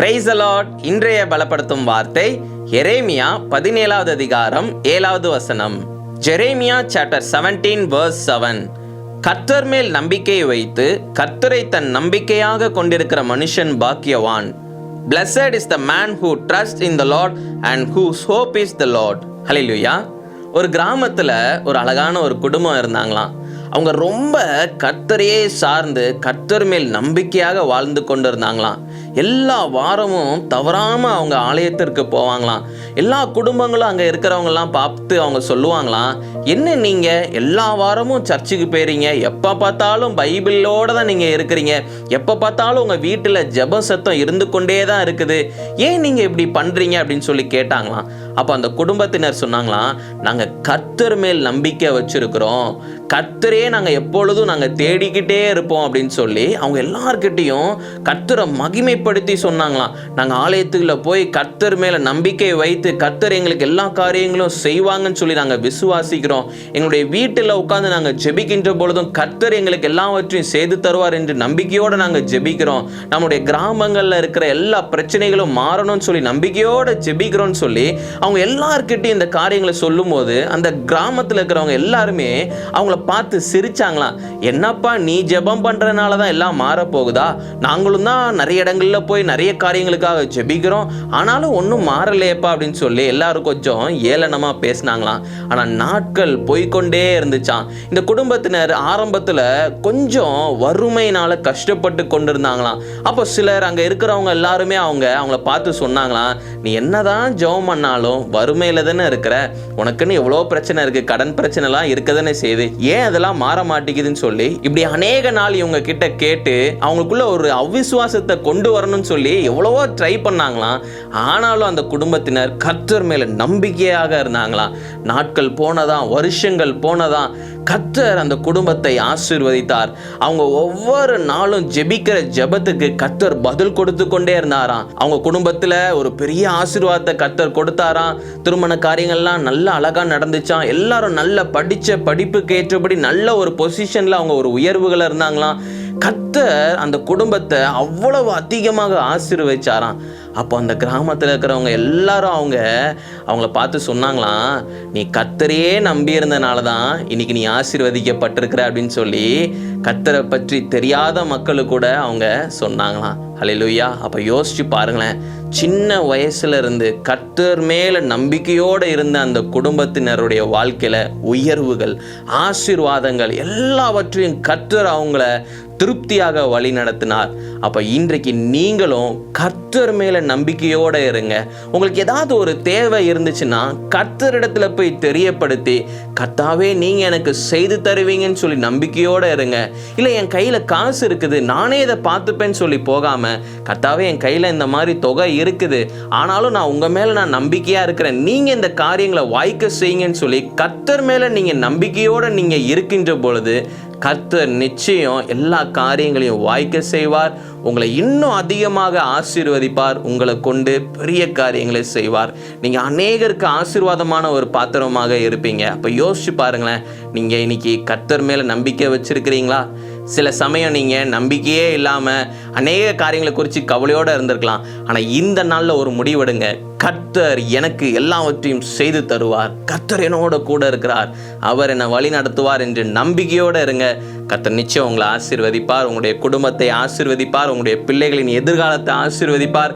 Price allot இன்றைய பலப்படுத்தும் வார்த்தை எரேமியா பதினேழாவது அதிகாரம் ஏழாவது வசனம். Jeremiah chapter seventeen verse seven கர்த்தர் மேல் நம்பிக்கை வைத்து கர்த்தரை தன் நம்பிக்கையாக கொண்டிருக்கிற மனுஷன் பாக்கியவான். Blessed is the man who trust in the lord and whose hope is the lord hallelujah ஒரு கிராமத்தில் ஒரு அழகான ஒரு குடும்பம் இருந்தாங்களாம். அவங்க ரொம்ப கர்த்தரையே சார்ந்து கர்த்தர் மேல் நம்பிக்கையாக வாழ்ந்து கொண்டு இருந்தாங்களாம் எல்லா வாரமும் தவறாமல் அவங்க ஆலயத்திற்கு போவாங்களாம். எல்லா குடும்பங்களும் அங்கே இருக்கிறவங்கலாம் பார்த்து அவங்க சொல்லுவாங்களாம் என்ன நீங்கள் எல்லா வாரமும் சர்ச்சுக்கு போயிறீங்க எப்போ பார்த்தாலும் பைபிளோடு தான் நீங்கள் இருக்கிறீங்க. எப்போ பார்த்தாலும் உங்கள் வீட்டில் ஜெப சத்தம் இருந்து கொண்டே தான் இருக்குது. ஏன் நீங்கள் இப்படி பண்ணுறீங்க அப்படின்னு சொல்லி கேட்டாங்களாம். அப்போ அந்த குடும்பத்தினர் சொன்னாங்களாம் நாங்கள் கர்த்தர் மேல் நம்பிக்கை வச்சுருக்கிறோம். கர்த்தரே நாங்கள் எப்பொழுதும் நாங்கள் தேடிக்கிட்டே இருப்போம் அப்படின்னு சொல்லி அவங்க எல்லார்கிட்டேயும் கர்த்தரை மகிமைப்படுத்தி சொன்னாங்களாம். நாங்கள் ஆலயத்துக்குள்ள போய் கர்த்தர் மேலே நம்பிக்கை வைத்து கர்த்தர் எங்களுக்கு எல்லா காரியங்களும் செய்வாங்கன்னு சொல்லி நாங்கள் விசுவாசிக்கிறோம். எங்களுடைய வீட்டில் உட்காந்து நாங்கள் ஜெபிக்கின்ற பொழுதும் கர்த்தர் எங்களுக்கு எல்லாவற்றையும் செய்து தருவார் என்று நம்பிக்கையோடு நாங்கள் ஜெபிக்கிறோம். நம்முடைய கிராமங்களில் இருக்கிற எல்லா பிரச்சனைகளும் மாறணும்னு சொல்லி நம்பிக்கையோடு ஜெபிக்கிறோம்னு சொல்லி அவங்க அவங்க எல்லார்கிட்டையும் இந்த காரியங்களை சொல்லும்போது அந்த கிராமத்தில் இருக்கிறவங்க எல்லாருமே அவங்கள பார்த்து சிரிச்சாங்களாம். என்னப்பா நீ ஜெபம் பண்ணுறதுனால தான் எல்லாம் மாறப்போகுதா? நாங்களும் தான் நிறைய இடங்களில் போய் நிறைய காரியங்களுக்காக ஜெபிக்கிறோம். ஆனாலும் ஒன்றும் மாறலையேப்பா அப்படின்னு சொல்லி எல்லாரும் கொஞ்சம் ஏளனமாக பேசினாங்களாம். ஆனால் நாட்கள் போய்க்கொண்டே இருந்துச்சாம். இந்த குடும்பத்தினர் ஆரம்பத்தில் கொஞ்சம் வறுமையினால் கஷ்டப்பட்டு கொண்டிருந்தாங்களாம். அப்போ சிலர் அங்கே இருக்கிறவங்க எல்லாருமே அவங்க அவங்கள பார்த்து சொன்னாங்களாம் நீ என்னதான் ஜெபம் பண்ணாலும் வறுமையில் தானே இருக்கிற? உனக்குன்னு எவ்வளோ பிரச்சனை இருக்குது கடன் பிரச்சனைலாம் இருக்க தானே செய்யுது. ஏன் அதெல்லாம் மாற மாட்டேங்குதுன்னு சொல்லி இப்படி அநேக நாள் இவங்க கிட்ட கேட்டு அவங்களுக்குள்ள ஒரு அவிசுவாசத்தை கொண்டு வரணும்னு சொல்லி எவ்வளவோ ட்ரை பண்ணாங்களாம். ஆனாலும் அந்த குடும்பத்தினர் கர்த்தர் மேல நம்பிக்கையாக இருந்தாங்களாம். நாட்கள் போனதான் வருஷங்கள் போனதான் கர்த்தர் அந்த குடும்பத்தை ஆசீர்வதித்தார். அவங்க ஒவ்வொரு நாளும் ஜெபிக்கிற ஜெபத்துக்கு கத்தர் பதில் கொடுத்து கொண்டே இருந்தாராம். அவங்க குடும்பத்துல ஒரு பெரிய ஆசீர்வாதத்தை கத்தர் கொடுத்தாராம். திருமண காரியங்கள்லாம் நல்ல அழகா நடந்துச்சான் எல்லாரும் நல்ல படிச்ச படிப்புக்கு ஏற்றபடி நல்ல ஒரு பொசிஷன்ல அவங்க ஒரு உயர்வுகள் இருந்தாங்களாம். கத்தர் அந்த குடும்பத்தை அவ்வளவு அதிகமாக ஆசீர்வதிச்சாராம். அப்போ அந்த கிராமத்தில் இருக்கிறவங்க எல்லாரும் அவங்க அவங்கள பார்த்து சொன்னாங்களாம் நீ கத்தரையே நம்பி இருந்தனால தான் இன்னைக்கு நீ ஆசீர்வதிக்கப்பட்டிருக்கிற அப்படின்னு சொல்லி கத்தரை பற்றி தெரியாத மக்களுக்கு கூட அவங்க சொன்னாங்களாம். ஹalleluya. அப்போ யோசிச்சு பாருங்களேன் சின்ன வயசுலேருந்து கர்த்தர் நம்பிக்கையோடு இருந்த அந்த குடும்பத்தினருடைய வாழ்க்கையில் உயர்வுகள் ஆசீர்வாதங்கள் எல்லாவற்றையும் கர்த்தர் அவங்கள திருப்தியாக வழி நடத்தினார். அப்போ இன்றைக்கு நீங்களும் கர்த்தர் மேலே நம்பிக்கையோடு இருங்க. உங்களுக்கு ஏதாவது ஒரு தேவை இருந்துச்சுன்னா கர்த்தரிடத்துல போய் தெரியப்படுத்தி கர்த்தாவே நீங்கள் எனக்கு செய்து தருவீங்கன்னு சொல்லி நம்பிக்கையோடு இருங்க. இல்லை என் கையில் காசு இருக்குது நானே இதை பார்த்துப்பேன்னு சொல்லி போகாமல் கர்த்தாவே என் கையில் இந்த மாதிரி தொகை இருக்குது. ஆனாலும் நான் உங்கள் மேலே நான் நம்பிக்கையாக இருக்கிறேன். நீங்கள் இந்த காரியங்களை வாய்க்க செய்யுங்கன்னு சொல்லி கத்தர் மேலே நீங்கள் நம்பிக்கையோடு நீங்கள் இருக்கின்ற பொழுது கர்த்தர் நிச்சயம் எல்லா காரியங்களையும் வாய்க்க செய்வார். உங்களை இன்னும் அதிகமாக ஆசீர்வதிப்பார். உங்களை கொண்டு பெரிய காரியங்களை செய்வார். நீங்கள் அநேகருக்கு ஆசீர்வாதமான ஒரு பாத்திரமாக இருப்பீங்க. அப்போ யோசிச்சு பாருங்களேன் நீங்கள் இன்னைக்கு கர்த்தர் மேலே நம்பிக்கை வச்சுருக்கிறீங்களா? சில சமயம் நீங்கள் நம்பிக்கையே இல்லாமல் அநேக காரியங்களை குறித்து கவலையோடு இருந்திருக்கலாம். ஆனால் இந்த நாளில் ஒரு முடிவெடுங்க. கர்த்தர் எனக்கு எல்லாவற்றையும் செய்து தருவார். கர்த்தர் என்னோட கூட இருக்கிறார். அவர் என்னை வழி நடத்துவார் என்று நம்பிக்கையோடு இருங்க. கர்த்தர் நிச்சயம் உங்களை ஆசீர்வதிப்பார். உங்களுடைய குடும்பத்தை ஆசீர்வதிப்பார். உங்களுடைய பிள்ளைகளின் எதிர்காலத்தை ஆசீர்வதிப்பார்.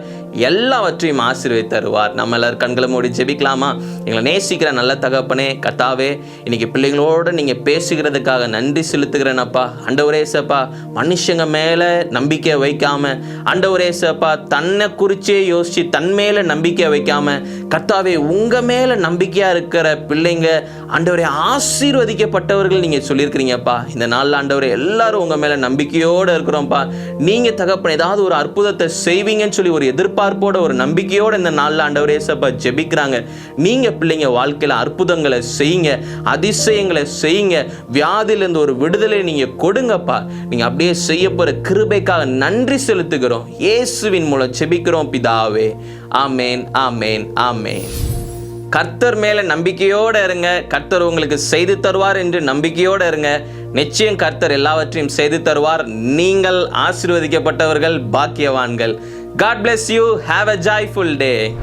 எல்லாவற்றையும் ஆசீர்வை தருவார். நம்ம எல்லாரும் கண்களை மூடி ஜெபிக்கலாமா? எங்களை நேசிக்கிற நல்ல தகப்பனே கத்தாவே இன்னைக்கு பிள்ளைங்களோடு நீங்கள் பேசுகிறதுக்காக நன்றி செலுத்துகிறேனப்பா அண்டவரே சப்பா மனுஷங்க மேலே நம்பிக்கை வைக்காம அண்டவரே சப்பா தன்னை குறிச்சே யோசித்து தன் மேலே நம்பிக்கை வைக்காம கத்தாவே உங்கள் மேலே நம்பிக்கையாக இருக்கிற பிள்ளைங்க ஆண்டவரே ஆசீர்வதிக்கப்பட்டவர்கள் நீங்கள் சொல்லியிருக்கிறீங்கப்பா இந்த நாளில் ஆண்டவரே எல்லாரும் உங்கள் மேலே நம்பிக்கையோடு இருக்கிறோம்ப்பா நீங்கள் தகப்பன் ஏதாவது ஒரு அற்புதத்தை செய்வீங்கன்னு சொல்லி ஒரு எதிர்பார்ப்போட ஒரு நம்பிக்கையோட இந்த நாளில் ஆண்டவரே ஏசப்பா ஜெபிக்கிறாங்க. நீங்கள் பிள்ளைங்க வாழ்க்கையில் அற்புதங்களை செய்யுங்க அதிசயங்களை செய்யுங்க. வியாதியிலேருந்து ஒரு விடுதலை நீங்கள் கொடுங்கப்பா. நீங்கள் அப்படியே செய்ய போகிற கிருபைக்காக நன்றி செலுத்துகிறோம். இயேசுவின் மூலம் ஜெபிக்கிறோம் பிதாவே. ஆமேன் ஆமேன் ஆமேன். கர்த்தர் மேல நம்பிக்கையோட இருங்க. கர்த்தர் உங்களுக்கு செய்து தருவார் என்று நம்பிக்கையோட இருங்க. நிச்சயம் கர்த்தர் எல்லாவற்றையும் செய்து தருவார். நீங்கள் ஆசீர்வதிக்கப்பட்டவர்கள் பாக்கியவான்கள். God bless you. Have a joyful day.